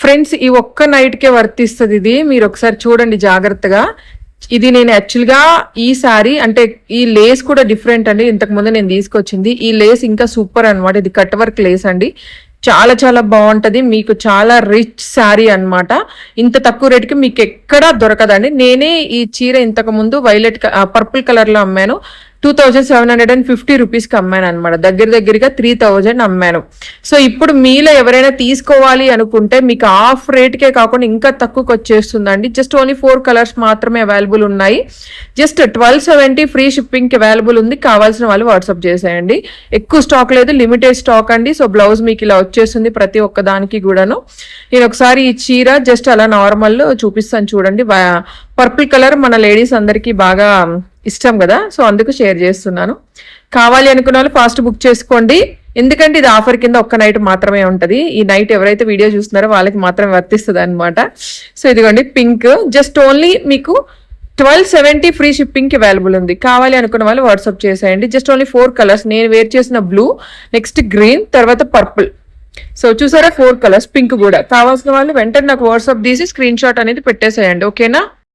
Friends ఈ ఒక్క నైట్కే వర్తిస్తుంది ఇది. మీరు ఒకసారి చూడండి జాగ్రత్తగా. ఇది నేను యాక్చువల్గా ఈ సారీ అంటే ఈ లేస్ కూడా డిఫరెంట్ అండి. ఇంతకు ముందు నేను తీసుకొచ్చింది. ఈ లేస్ ఇంకా సూపర్ అనమాట ఇది కట్ వర్క్ లేస్ అండి. చాలా చాలా బాగుంటుంది. మీకు చాలా రిచ్ శారీ అన్నమాట. ఇంత తక్కువ రేటుకి మీకు ఎక్కడా దొరకదండి. నేనే ఈ చీర ఇంతకు ముందు వైలెట్ పర్పుల్ కలర్లో అమ్మాను. Two thousand seven hundred and fifty రూపీస్కి అమ్మాను అనమాట దగ్గర దగ్గరగా త్రీ థౌజండ్ అమ్మాను. సో ఇప్పుడు మీలో ఎవరైనా తీసుకోవాలి అనుకుంటే మీకు ఆఫ్ రేట్కే కాకుండా ఇంకా తక్కువకి వచ్చేస్తుందండి. జస్ట్ ఓన్లీ ఫోర్ కలర్స్ మాత్రమే అవైలబుల్ ఉన్నాయి. జస్ట్ ట్వెల్వ్ సెవెంటీ ఫ్రీ షిప్పింగ్కి అవైలబుల్ ఉంది. కావాల్సిన వాళ్ళు వాట్సాప్ చేసేయండి. ఎక్కువ స్టాక్ లేదు లిమిటెడ్ స్టాక్ అండి. సో బ్లౌజ్ మీకు ఇలా వచ్చేస్తుంది ప్రతి ఒక్క దానికి కూడాను. నేను ఒకసారి ఈ చీర జస్ట్ అలా నార్మల్ చూపిస్తాను చూడండి. పర్పుల్ కలర్ మన లేడీస్ అందరికీ బాగా ఇష్టం కదా? సో అందుకు షేర్ చేస్తున్నాను. కావాలి అనుకున్న వాళ్ళు ఫాస్ట్ బుక్ చేసుకోండి. ఎందుకంటే ఇది ఆఫర్ కింద ఒక్క నైట్ మాత్రమే ఉంటుంది. ఈ నైట్ ఎవరైతే వీడియో చూస్తున్నారో వాళ్ళకి మాత్రమే వర్తిస్తుంది అనమాట సో ఇదిగోండి పింక్. జస్ట్ ఓన్లీ మీకు ట్వెల్వ్ సెవెంటీ ఫ్రీ షిప్పింగ్కి అవైలబుల్ ఉంది. కావాలి అనుకున్న వాళ్ళు వాట్సాప్ చేసేయండి. Just only four colours. నేను వేర్ చేసిన బ్లూ నెక్స్ట్ గ్రీన్ తర్వాత పర్పుల్. సో చూసారా? ఫోర్ కలర్స్ పింక్ కూడా. కావాల్సిన వాళ్ళు వెంటనే నాకు వాట్సాప్ తీసి స్క్రీన్ షాట్ అనేది పెట్టేసేయండి. ఓకేనా?